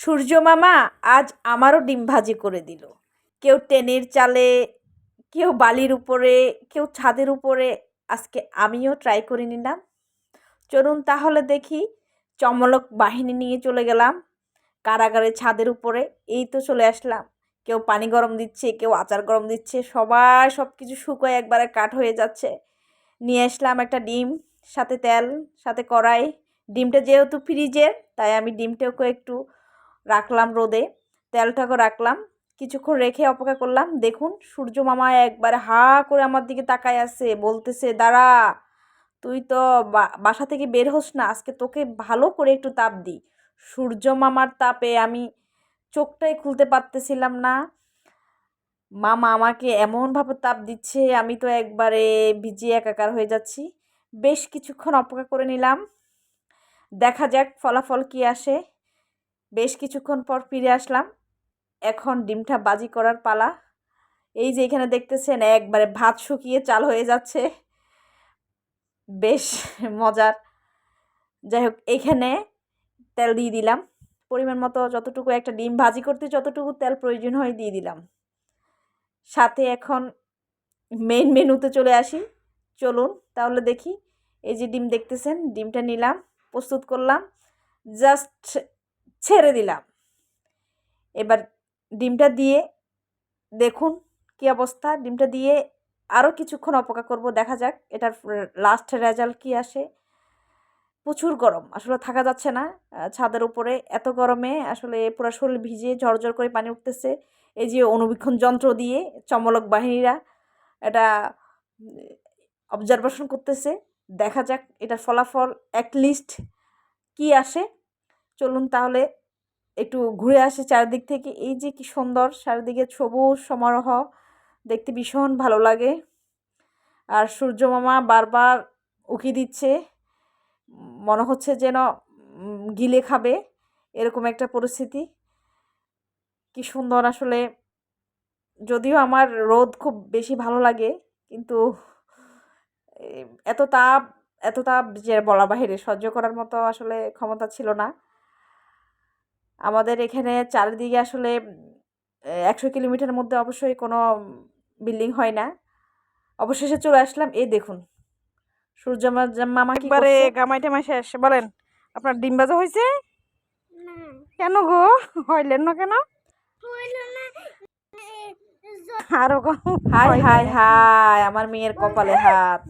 সূর্য মামা আজ আমারও ডিম ভাজি করে দিল। কেউ টেনের চালে, কেউ বালির উপরে, কেউ ছাদের উপরে, আজকে আমিও ট্রাই করে নিলাম। চলুন তাহলে দেখি চমলক বাহিনী নিয়ে চলে গেলাম। কারাগারের ছাদের উপরে, এই তো চলে আসলাম। কেউ পানি গরম দিচ্ছে, কেউ আচার গরম দিচ্ছে, সবাই সব কিছু শুকোয় একবারে কাঠ হয়ে যাচ্ছে। নিয়ে আসলাম একটা ডিম, সাথে তেল, সাথে কড়াই। ডিমটা যেহেতু ফ্রিজের তাই আমি ডিমটাকে একটু রাখলাম রোদে তেলটাকে রাখলাম। কিছুক্ষণ রেখে অপেক্ষা করলাম, দেখুন সূর্য মামা একবারে হা করে আমার দিকে তাকায় আছে, বলতেছে, দাঁড়া, তুই তো বাসা থেকে বের হোস না, আজকে তোকে ভালো করে একটু তাপ দিই। সূর্য মামার তাপে আমি চোখটাই খুলতে পারতেছিলাম না। মামা আমাকে এমনভাবে তাপ দিচ্ছে, আমি তো একবারে ভিজিয়ে একাকার হয়ে যাচ্ছি। বেশ কিছুক্ষণ অপেক্ষা করে নিলাম। দেখা যাক ফলাফল কি আসে। বেশ কিছুক্ষণ পর ফিরে আসলাম। এখন ডিমটা বাজি করার পালা। এই যে এখানে দেখতেছেন, একবারে ভাত শুকিয়ে চাল হয়ে যাচ্ছে। বেশ মজার। যাই হোক, এখানে তেল দিয়ে দিলাম। পরিমাণ মতো যতটুকু একটা ডিম ভাজি করতে যতটুকু তেল প্রয়োজন হয় দিয়ে দিলাম। সাথে এখন মেইন মেনুতে চলে আসি। চলুন তাহলে দেখি। এই যে ডিম দেখতেছেন, ডিমটা নিলাম, প্রস্তুত করলাম। জাস্ট ছেড়ে দিলাম। এবার ডিমটা দিয়ে দেখুন কি অবস্থা। ডিমটা দিয়ে আরও কিছুক্ষণ অপেক্ষা করব, দেখা যাক এটার লাস্ট রেজাল্ট কি আসে। প্রচুর গরম, আসলে থাকা যাচ্ছে না। ছাদের উপরে এত গরমে আসলে পুরো শরীর ভিজে ঝরঝর করে পানি উঠতেছে। এই যে অনুবীক্ষণ যন্ত্র দিয়ে চমলক বাহিনীরা এটা অবজারভেশন করতেছে। দেখা যাক এটার ফলাফল অ্যাটলিস্ট কি আসে। চলুন তাহলে একটু ঘুরে আসি চারিদিক থেকে। এই যে কি সুন্দর চারিদিকে সবুজ সমারোহ, দেখতে ভীষণ ভালো লাগে। আর সূর্য মামা বারবার উকি দিচ্ছে। মনে হচ্ছে যেন গিলে খাবে এরকম একটা পরিস্থিতি। কি সুন্দর আসলে। যদিও আমার রোদ খুব বেশি ভালো লাগে, কিন্তু এত তাপ এত তাপ যে বলা বাহিরে সহ্য করার মতো আসলে ক্ষমতা ছিল না। আমাদের এখানে চারিদিকে আসলে একশো কিলোমিটারের মধ্যে অবশ্যই কোনো বিল্ডিং হয় না। অবশেষে চলে আসলাম এই দেখুন। সূর্য মামা একবারে গামাই টামাই শেষ। বলেন আপনার ডিম ভাজা হয়েছে কেন গো? হইলেন না কেন? এ, হাই হাই হাই আমার মেয়ের কপালে হাত।